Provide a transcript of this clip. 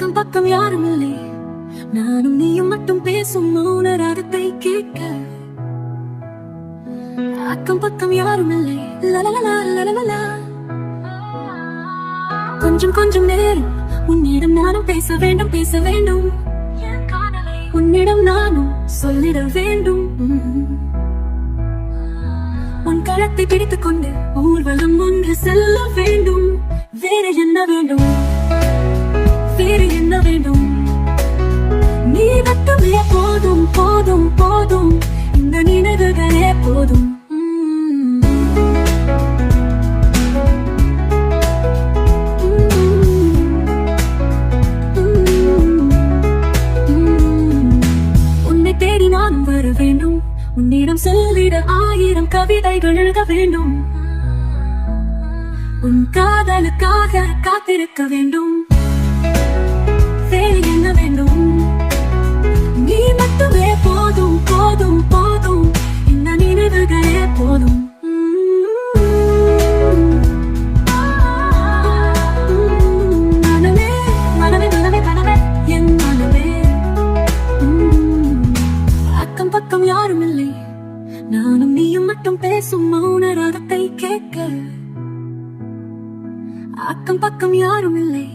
அக்கம் பக்கம் யாரும் இல்லை. நானும் நீயும் மட்டும் பேசும் மௌன ராகத்தை கேட்க. அக்கம் பக்கம் யாரும் இல்லை. லலலலா, லலலலா. கொஞ்சம் கொஞ்சம் நேரம் உன்னிடம் நானும் பேச வேண்டும் பேச வேண்டும். உன்னிடம் நானும் சொல்லிட வேண்டும். உன் கழத்தை பிடித்துக் கொண்டு ஊர்வலம் ஒன்று செல்ல வேண்டும். வேறு என்ன வேண்டும்? வேறு என்ன வேண்டும்? நீ மட்டுமே போதும் போதும் போதும். இந்த நினைவுகளே போதும். உன்னை தேடி நான் வர வேண்டும். உன்னிடம் சொல்லிட ஆயிரம் கவிதைகள் எழுத வேண்டும். உன் காதலுக்காக காத்திருக்க வேண்டும். பக்கம் யாரும் இல்லை. நானும் நீயும் மட்டும் பேசும் மௌன ராகத்தை கேட்க. அக்கம் பக்கம் யாரும் இல்லை.